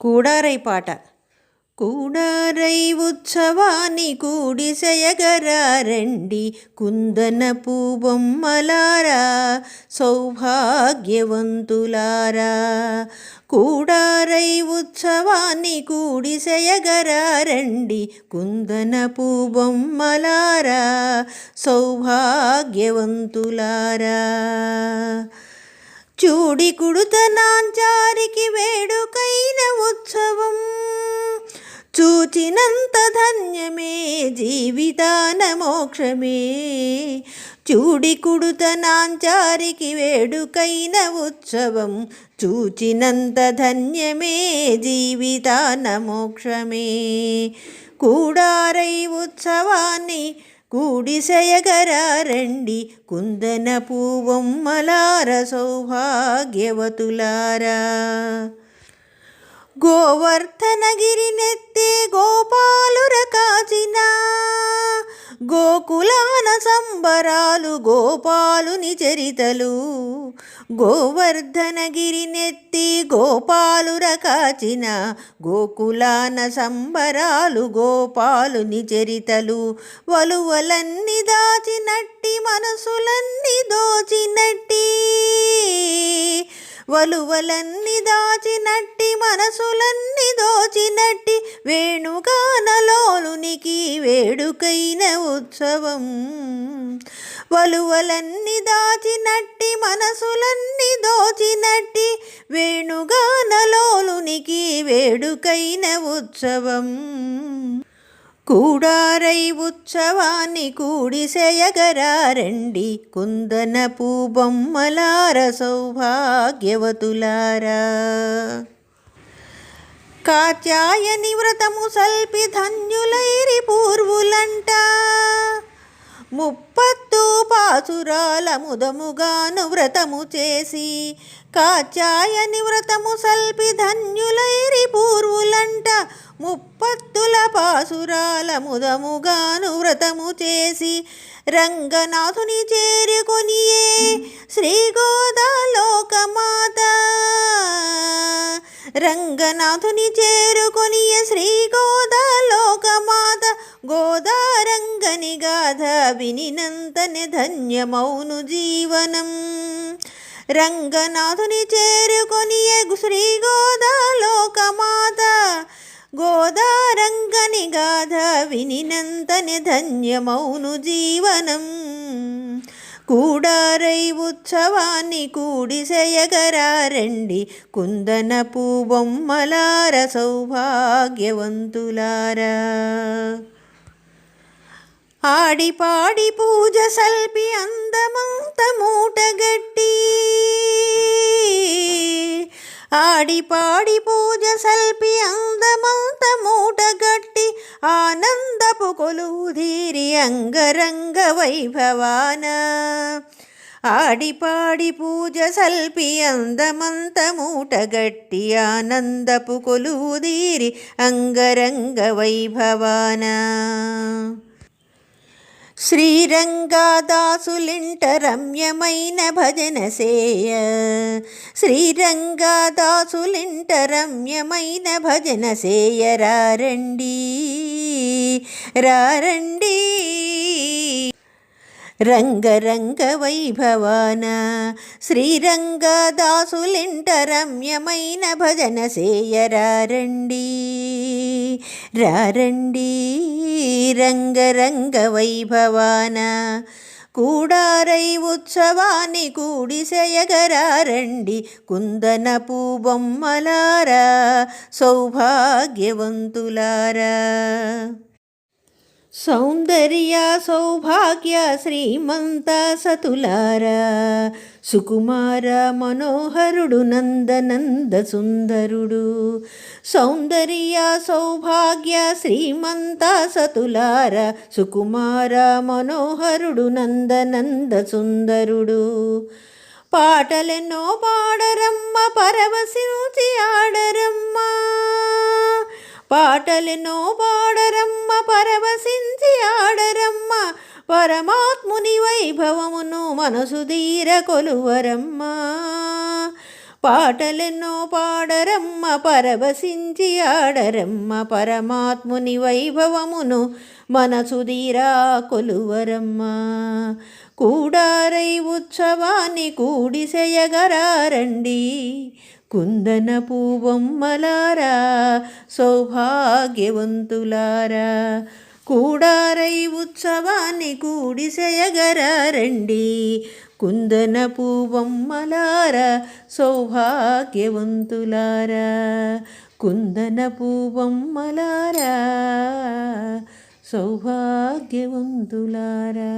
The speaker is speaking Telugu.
కూడారై పాట. కూడారై ఉత్సవాన్ని కూడిసెయగరారండి కుందన పూబొమ్మలారా సౌభాగ్యవంతులారా. కూడారై ఉత్సవాన్ని కూడిసెయగరారండి కుందన పూబొమ్మలారా సౌభాగ్యవంతులారా. చూడి కుడుతనాంచారికి వేడుకైన ఉత్సవం. చూచినంత ధన్యమే జీవితాన మోక్షమే. చూడి కుడుతనాంచారికి వేడుకైన ఉత్సవం. చూచినంత ధన్యమే జీవితాన మోక్షమే. కూడారై ఉత్సవాన్ని కూడిసెయగరారండి కుందన పూవమ్మలార సౌభాగ్యవతులారా గోవర్ధనగిరినెత్తే గోపాలుర కాచిన గోకుల సంబరాలు గోపాలుని చరితలు. గోవర్ధనగిరినెత్తి గోపాలు రకాచిన గోకులాన సంబరాలు గోపాలుని చరితలు. వలువలన్నీ దాచినట్టి మనసులన్నీ దోచినట్టి. వలువలన్నీ దాచినట్టి మనసులన్నీ దోచినట్టి వేణుగానలోలునికి వేడుకైన ఉత్సవం. వలువలన్నీ దాచినట్టి మనసులన్నీ దోచినట్టి వేణుగానలోలునికి వేడుకైన ఉత్సవం. కూడారై ఉత్సవాన్ని కూడిసెయగరారండి కుందనపు బొమ్మలార సౌభాగ్యవతులారా. కాత్యాయని వ్రతము సల్పి ధన్యులైరి పూర్వులంట. ముప్పత్తు పాసురాల ముదముగాను వ్రతము చేసి కాచాయని వ్రతము సల్పి ధన్యులైరి పూర్వులంట. ముప్పత్తుల పాసురాల ముదముగాను వ్రతము చేసి రంగనాథుని చేరుకొనియే శ్రీగోదాలోకమాత. రంగనాథుని చేరుకొని శ్రీ చేరుకొనియే శ్రీగోదాలోకమాత గోదారంగని గాథ వినినంతనే ధన్యమౌను జీవనం. రంగనాథుని చేరుకొని శ్రీ గోదా గోదాలోకమాత గోదారంగని గాథ వినినంతని ధన్యమౌను జీవనం. కూడారై ఉత్సవాన్ని కూడిసెయగరారండి కుందన పూబొమ్మలార సౌభాగ్యవంతులారా ఆడిపాడి పూజ సల్పి అందమంత మూటగట్టి. ఆడిపాడి ఆనందపు కొలువుధీరి అంగరంగ వైభవాన. ఆడిపాడి పూజ సల్పి అందమంత మూటగట్టి ఆనందపు కొలువుదీరి అంగరంగ వైభవానా. శ్రీరంగాదాసులింట రమ్యమైన భజన సేయ శ్రీరంగాదాసులింట రమ్యమైన భజన సేయ రారండి రారండి రంగరంగ వైభవాన శ్రీరంగదాసులింట రమ్యమైన భజన సేయరారండి రారండి రంగరంగ వైభవాన కూడారై ఉత్సవాన్ని కూడిసెయగరారండి కుందనపు బొమ్మలారా సౌభాగ్యవంతులారా. సౌందర్య సౌభాగ్య శ్రీమంత సతులార సుకుమార మనోహరుడు నందనంద సుందరుడు. సౌందర్య సౌభాగ్య శ్రీమంత సతులార సుకుమార మనోహరుడు నందనంద సుందరుడు. పాటలెన్నో పాడరమ్మ పరవశించి ఆడరమ్మా. పాటలెన్నో పాడరమ్మ పరవశించి ఆడరమ్మ. పరమాత్ముని వైభవమును మనసు ధీర కొలువరమ్మ. పాటలెన్నో పాడరమ్మ పరవశించి ఆడరమ్మ. పరమాత్ముని వైభవమును మనసుదీరా కొలువరమ్మ. కూడారై ఉత్సవాన్ని కూడిసెయగరారండి కుందన పూవమ్మలారా సౌభాగ్యవంతులారా కూడారై ఉత్సవాన్ని కూడిసెయగరారండి కుందన పూబొమ్మలారా సౌభాగ్యవంతులారా కుందన పూబొమ్మలారా సౌభాగ్యవంతులారా